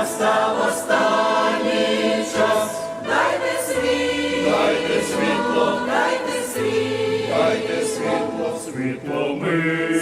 настав останній час, дайте світ, дайте світло, дайте світ, дайте світло, світло ми.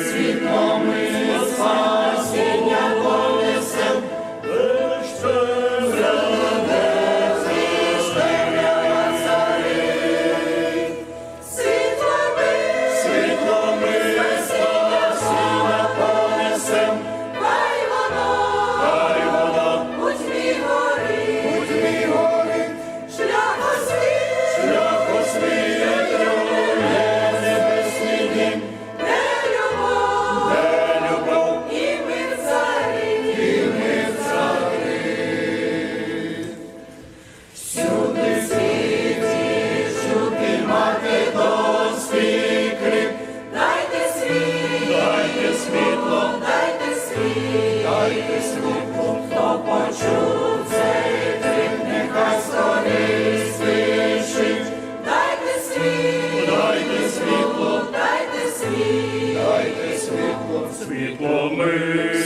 Only